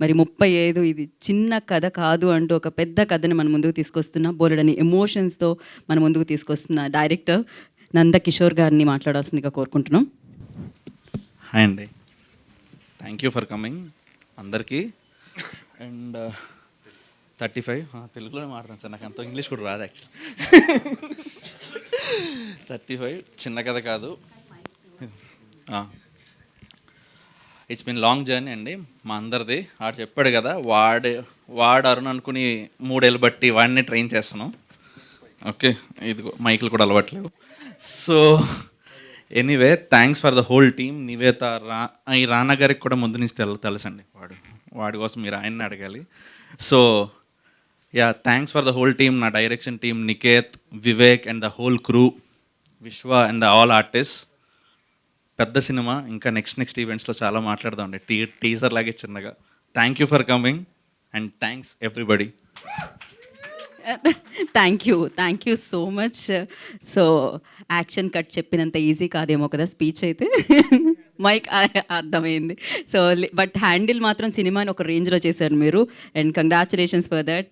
మరి ముప్పై ఐదు ఇది చిన్న కథ కాదు అంటూ ఒక పెద్ద కథని మన ముందుకు తీసుకొస్తున్న బోలెడని ఎమోషన్స్తో మన ముందుకు తీసుకొస్తున్న డైరెక్టర్ నంద కిషోర్ గారిని మాట్లాడాల్సిందిగా కోరుకుంటున్నాం. హాయ్ అండి. థ్యాంక్ యూ ఫర్ కమింగ్ అందరికీ. అండ్ థర్టీ ఫైవ్ తెలుగులోనే మాట్లాడాను సార్. నాకు అంత ఇంగ్లీష్ కూడా రాదు యాక్చువల్లీ థర్టీ ఫైవ్ చిన్న కథ కాదు. ఇట్స్ బిన్ లాంగ్ జర్నీ అండి. మా అందరిది. వాడు చెప్పాడు కదా వాడు వాడు అరుణ్ అనుకుని మూడేళ్ళు బట్టి వాడిని ట్రైన్ చేస్తున్నాం. ఓకే ఇదిగో మైకులు కూడా అలవాట్లేవు. So anyway thanks for the whole team Nivetha రా ఈ రానా గారికి కూడా ముందు నుంచి తెలు తెలుసండి వాడు. వాడి కోసం మీరు ఆయన్ని అడగాలి. So yeah thanks for the whole team నా direction team Niketh Vivek and the whole crew Vishwa and the all artist పెద్ద సినిమా ఇంకా నెక్స్ట్ నెక్స్ట్ ఈవెంట్స్లో చాలా మాట్లాడదాం అండి. టీ టీజర్ లాగే చిన్నగా. Thank you for coming and thanks everybody thank you thank you so much so action cut చెప్పినంత ఈజీ కాదేమో కదా స్పీచ్ అయితే. మైక్ అర్థమైంది. సో బట్ హ్యాండిల్ మాత్రం సినిమాని ఒక రేంజ్లో చేశారు మీరు. And congratulations for that